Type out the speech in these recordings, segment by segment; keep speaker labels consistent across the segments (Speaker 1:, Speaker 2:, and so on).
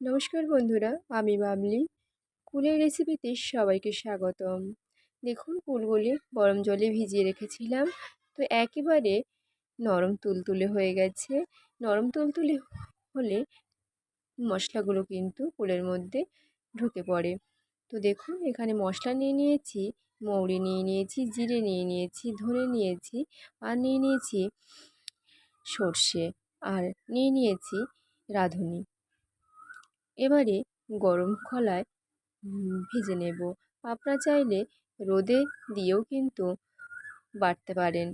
Speaker 1: নমস্কার বন্ধুরা, আমি বাবলি। কুলের রেসিপিতে সবাইকে স্বাগতম। দেখুন, কুলগুলি গরম জলে ভিজিয়ে রেখেছিলাম, তো একেবারে নরম তুলতুলে হয়ে গেছে। নরম তুলতুলে হলে মশলাগুলো কিন্তু কুলের মধ্যে ঢুকে পড়ে। তো দেখুন, এখানে মশলা নিয়ে নিয়েছি, মৌরি নিয়ে নিয়েছি, জিরে নিয়ে নিয়েছি ধরে নিয়েছি, আর নিয়ে নিয়েছি সর্ষে, আর নিয়ে নিয়েছি রাঁধুনি। এবারে গরম খলায় ভেজে নেব। আপনারা চাইলে রোদে দিয়েও কিন্তু বাটতে পারেন।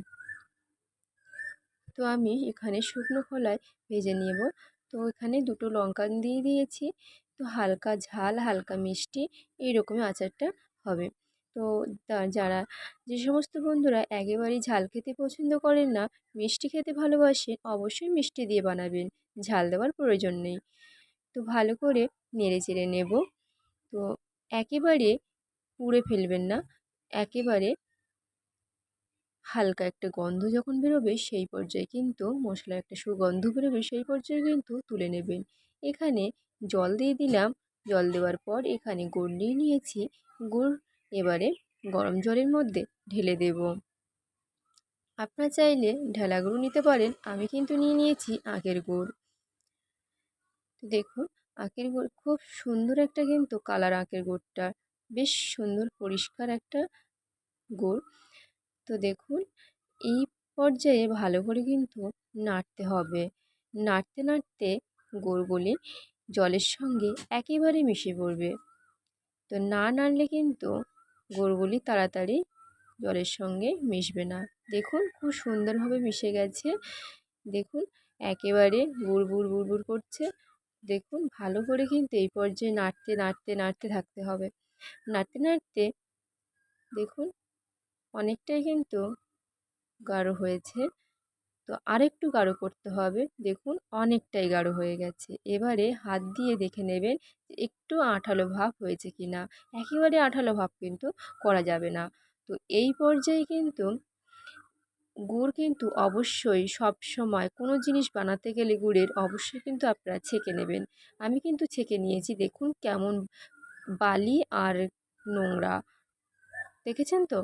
Speaker 1: তো আমি এখানে শুকনো খোলায় ভেজে নেব। তো এখানে দুটো লঙ্কা দিয়ে দিয়েছি। তো হালকা ঝাল, হালকা মিষ্টি এইরকমই আচারটা হবে। তো যারা, যে সমস্ত বন্ধুরা একেবারেই ঝাল খেতে পছন্দ করেন না, মিষ্টি খেতে ভালোবাসেন, অবশ্যই মিষ্টি দিয়ে বানাবেন। ঝাল দেওয়ার প্রয়োজন নেই। তো ভালো করে নেড়ে চেড়ে নেব। তো একেবারে পুড়ে ফেলবেন না, একেবারে হালকা একটা গন্ধ যখন বেরোবে সেই পর্যায়ে কিন্তু মশলার একটা সুগন্ধ বেরোবে সেই পর্যায়ে কিন্তু তুলে নেবেন। এখানে জল দিয়ে দিলাম। জল দেওয়ার পর এখানে গুড় নিয়ে নিয়েছি। গুড় এবারে গরম জলের মধ্যে ঢেলে দেব। আপনারা চাইলে ঢেলা গুঁড়ো নিতে পারেন। আমি কিন্তু নিয়ে নিয়েছি আখের গুড়। দেখুন, আখের গুড় খুব সুন্দর একটা কিন্তু কালার আখের গুড়টা। বেশ সুন্দর, পরিষ্কার একটা গুড়। তো দেখুন, এই পর্যায়ে ভালো করে কিন্তু নাড়তে হবে। নাড়তে নাড়তে গুড়গুলি জলের সঙ্গে একেবারে মিশে পড়বে। তো না নাড়লে কিন্তু গুড়গুলি তাড়াতাড়ি জলের সঙ্গে মিশবে না। দেখুন, খুব সুন্দরভাবে মিশে গেছে। দেখুন, একেবারে বুড় বুড় বুড় করছে। দেখুন, ভালো করে কিন্তু এই পর্যায়ে নাড়তে নাড়তে নাড়তে থাকতে হবে। নাড়তে নাড়তে দেখুন, অনেকটাই কিন্তু গাঢ় হয়েছে। তো আরেকটু গাঢ় করতে হবে। দেখুন, অনেকটাই গাঢ় হয়ে গেছে। এবারে হাত দিয়ে দেখে নেবেন একটু আঠালো ভাব হয়েছে কি না একেবারে আঠালো ভাব কিন্তু করা যাবে না। তো এই পর্যায়ে কিন্তু গুড় কিন্তু অবশ্যই সব সময় কোনো জিনিস বানাতে গেলে গুড়ের অবশ্যই কিন্তু আপনারা ছেঁকে নেবেন। আমি কিন্তু ছেঁকে নিয়েছি। দেখুন কেমন বালি আর নোংরা। দেখেছেন তো?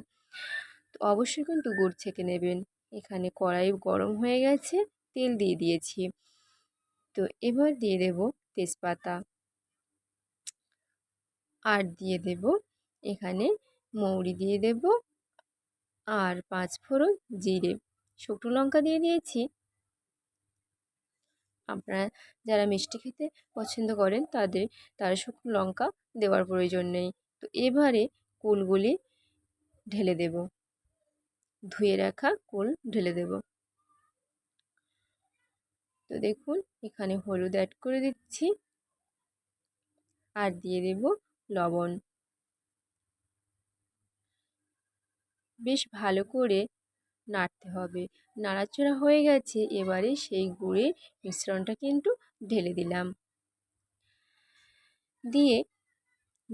Speaker 1: অবশ্যই কিন্তু গুড় ছেঁকে নেবেন। এখানে কড়াই গরম হয়ে গেছে, তেল দিয়ে দিয়েছি। তো এবার দিয়ে দেব তেজপাতা। আর দিয়ে দেব এখানে মৌরি দিয়ে দেব। আর পাঁচ ফোড়ন জিরে। শুকনো লঙ্কা দিয়ে দিয়েছি। আপনারা যারা মিষ্টি খেতে পছন্দ করেন, তাদের, তারা শুকনো লঙ্কা দেওয়ার প্রয়োজন নেই। তো এবারে কুলগুলি ঢেলে দেব। ধুয়ে রাখা কুল ঢেলে দেব। তো দেখুন, এখানে হলুদ অ্যাড করে দিচ্ছি। আর দিয়ে দেব লবণ। বেশ ভালো করে নাড়তে হবে। নাড়াচড়া হয়ে গেছে, এবারে সেই গুড়ের মিশ্রণটা কিন্তু ঢেলে দিলাম। দিয়ে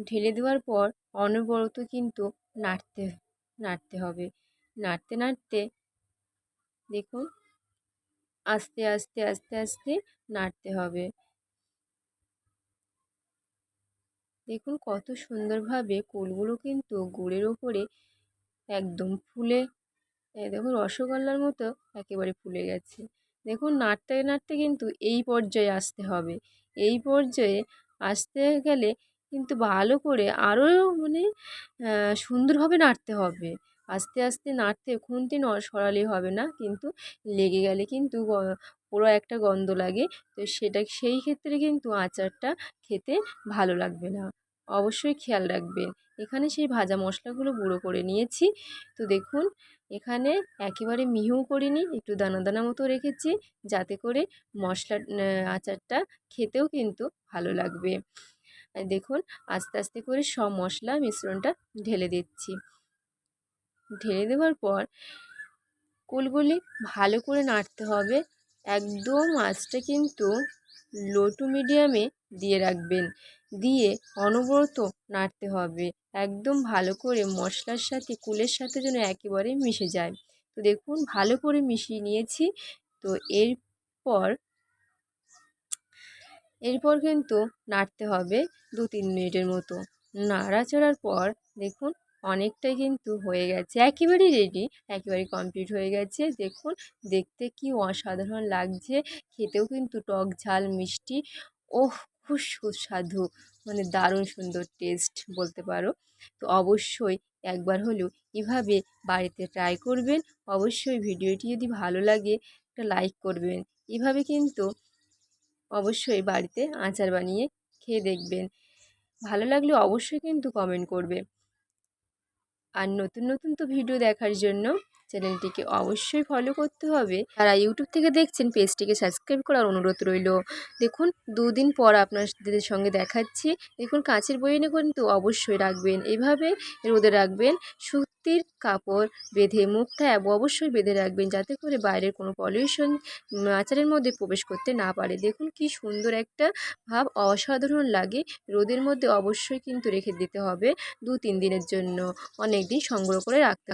Speaker 1: ঢেলে দেওয়ার পর অনবরত কিন্তু নাড়তে নাড়তে হবে। নাড়তে নাড়তে দেখুন, আস্তে আস্তে আস্তে আস্তে নাড়তে হবে। দেখুন কত সুন্দরভাবে কোলগুলো কিন্তু গুড়ের ওপরে একদম ফুলে দেখুন রসগোল্লার মতো একেবারে ফুলে গেছে। দেখুন নাড়তে নাড়তে কিন্তু এই পর্যায়ে আসতে হবে। এই পর্যায়ে আসতে গেলে কিন্তু ভালো করে আরও মানে সুন্দরভাবে নাড়তে হবে। আস্তে আস্তে নাড়তে খুন্তি ন, সরালেই হবে না, কিন্তু লেগে গেলে কিন্তু পুরো একটা গন্ধ লাগে। তো সেটা, সেই ক্ষেত্রে কিন্তু আচারটা খেতে ভালো লাগবে না। অবশ্যই খেয়াল রাখবেন এখানে সেই ভাজা মশলাগুলো গুঁড়ো করে নিয়েছি। তো দেখুন, এখানে একেবারে মিহিও করিনি, একটু দানা দানা মতো রেখেছি, যাতে করে মশলা আচারটা খেতেও কিন্তু ভালো লাগবে। দেখুন, আস্তে আস্তে করে সব মশলা মিশ্রণটা ঢেলে দিচ্ছি। ঢেলে দেওয়ার পর কুলগুলি ভালো করে নাড়তে হবে। একদম আঁচটা কিন্তু লো টু মিডিয়ামে দিয়ে রাখবেন। দিয়ে অনবরত নাড়তে হবে। একদম ভালো করে মশলার সাথে, কুলের সাথে যেন একেবারে মিশে যায়। তো দেখুন, ভালো করে মিশিয়ে নিয়েছি। তো এরপর এরপর কিন্তু নাড়তে হবে দু তিন মিনিটের মতো। নাড়াচাড়ার পর দেখুন, অনেকটাই কিন্তু হয়ে গেছে। একেবারেই রেডি একেবারে কমপ্লিট হয়ে গেছে। দেখুন, দেখতে কি অসাধারণ লাগছে। খেতেও কিন্তু টক ঝাল, মিষ্টি। ওহ খুব সুস্বাদু মানে দারুণ সুন্দর টেস্ট বলতে পারো। তো অবশ্যই একবার হলেও এভাবে বাড়িতে ট্রাই করবেন। অবশ্যই ভিডিওটি যদি ভালো লাগে একটা লাইক করবেন। এভাবে কিন্তু অবশ্যই বাড়িতে আচার বানিয়ে খেয়ে দেখবেন। ভালো লাগলে অবশ্যই কিন্তু কমেন্ট করবে। আর নতুন নতুন তো ভিডিও দেখার জন্য চ্যানেলটিকে অবশ্যই ফলো করতে হবে। যারা ইউটিউব থেকে দেখছেন, পেজটিকে সাবস্ক্রাইব করার অনুরোধ রইল। দেখুন, দুদিন পর আপনাদের সঙ্গে দেখাচ্ছি। দেখুন, কাঁচের বইনে কিন্তু অবশ্যই রাখবেন। এভাবে রোদে রাখবেন, সুতির কাপড় বেঁধে, মুখটা অবশ্যই বেঁধে রাখবেন যাতে করে বাইরের কোনো পলিউশন আচারের মধ্যে প্রবেশ করতে না পারে। দেখুন, কি সুন্দর একটা ভাব অসাধারণ লাগে। রোদের মধ্যে অবশ্যই কিন্তু রেখে দিতে হবে দু তিন দিনের জন্য। অনেক দিন সংগ্রহ করে রাখতে